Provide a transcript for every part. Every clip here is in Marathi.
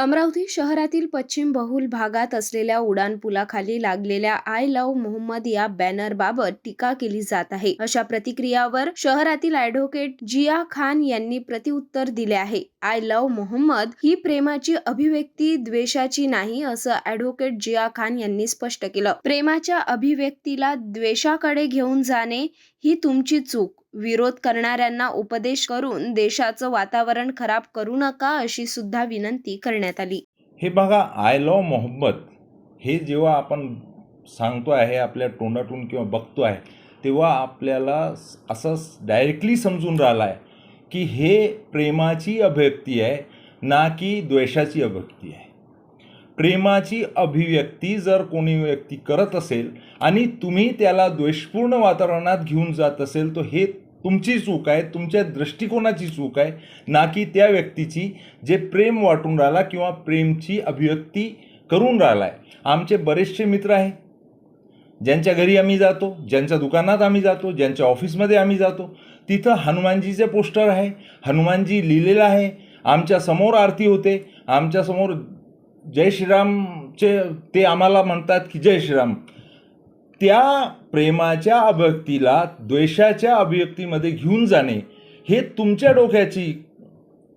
अमरावती शहरातील पश्चिम बहुल भागात असलेल्या उड्डाणपुलाखाली लागलेल्या आय लव्ह मोहम्मद या बॅनरबाबत टीका केली जात आहे. अशा प्रतिक्रियावर शहरातील ॲडव्होकेट जिया खान यांनी प्रतिउत्तर दिले आहे. आय लव्ह मोहम्मद ही प्रेमाची अभिव्यक्ती द्वेषाची नाही असं ॲडव्होकेट जिया खान यांनी स्पष्ट केलं. प्रेमाच्या अभिव्यक्तीला द्वेषाकडे घेऊन जाणे ही तुमची चूक. विरोध करणाऱ्यांना उपदेश करून देशाचं वातावरण खराब करू नका अशी सुद्धा विनंती करण्यात आली. हे बघा आय लव मोहब्बत. हे जेव्हा आपण सांगतो आहे आपल्या तोंडातून किंवा बघतो आहे तेव्हा आपल्याला असं डायरेक्टली समजून राहिला आहे की हे प्रेमाची अभिव्यक्ती आहे ना की द्वेषाची अभिव्यक्ती आहे. प्रेमाची अभिव्यक्ती जर कोणी व्यक्ती करत असेल आणि तुम्ही त्याला द्वेषपूर्ण वातावरणात घेऊन जात असेल तर हे तुमची चूक आहे तुमच्या दृष्टिकोनाची चूक आहे ना की त्या व्यक्तीची जे प्रेम वाटून राहिला किंवा प्रेमची अभिव्यक्ती करून राहिला आहे आमचे बरेचसे मित्र आहे. ज्यांच्या घरी आम्ही जातो ज्यांच्या दुकानात आम्ही जातो ज्यांच्या ऑफिसमध्ये आम्ही जातो तिथं हनुमानजीचे पोस्टर आहे. हनुमानजी लिहिलेलं आहे. आमच्यासमोर आरती होते. आमच्यासमोर जय श्रीरामचे ते आम्हाला म्हणतात की जय श्रीराम. त्या प्रेमाच्या अभिव्यक्तीला द्वेषाच्या अभिव्यक्तीमध्ये घेऊन जाणे हे तुमच्या डोक्याची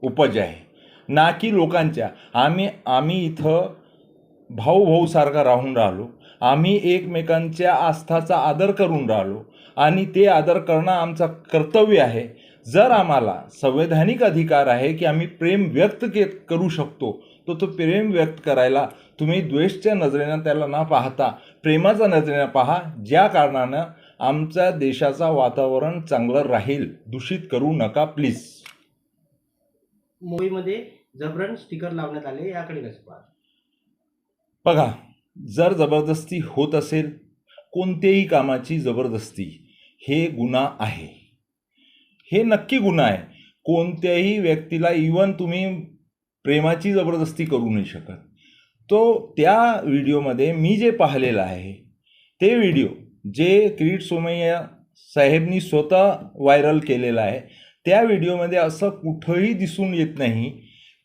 उपज आहे. ना की लोकांच्या. आम्ही आम्ही इथं भाऊ भाऊसारखा राहून राहिलो. आम्ही एकमेकांच्या आस्थाचा आदर करून राहिलो. आणि ते आदर करणं आमचं कर्तव्य आहे. जर आम्हाला संवैधानिक अधिकार आहे की आम्ही प्रेम व्यक्त के करू शकतो तर तो प्रेम व्यक्त करायला तुम्ही द्वेषच्या नजरेनं त्याला न पाहता प्रेमाच्या नजरेनं पहा ज्या कारणानं आमच्या देशाचं वातावरण चांगलं राहील दूषित करू नका प्लीज मूवीमध्ये जबरन स्टिकर लावण्यात आले याकडे कसं बघा जर जबरदस्ती होत असेल कोणत्याही कामाची जबरदस्ती हे गुन्हा आहे. हे नक्की गुन्हा आहे. कोणत्याही व्यक्तीला इवन तुम्ही प्रेमाची जबरदस्ती करू नाही शकत. तो त्या व्हिडिओमध्ये मी जे पाहिलेलं आहे ते व्हिडिओ जे किरीट सोमय्या साहेबनी स्वतः व्हायरल केलेलं आहे त्या व्हिडिओमध्ये असं कुठंही दिसून येत नाही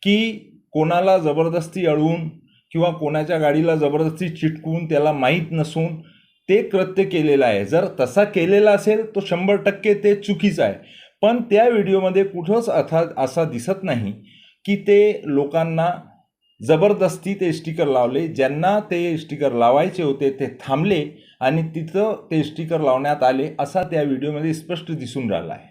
की कोणाला जबरदस्ती अडवून किंवा कोणाच्या गाडीला जबरदस्ती चिटकून त्याला माहीत नसून ते कृत्य केलेलं आहे. जर तसा केलेला असेल तो शंभर टक्के ते चुकीचं आहे. पण त्या व्हिडिओमध्ये कुठंच अथा असा दिसत नाही की ते लोकांना जबरदस्ती ते स्टिकर लावले. ज्यांना ते स्टिकर लावायचे होते ते थांबले आणि तिथं ते स्टिकर लावण्यात आले असा त्या व्हिडिओमध्ये स्पष्ट दिसून राहिला आहे.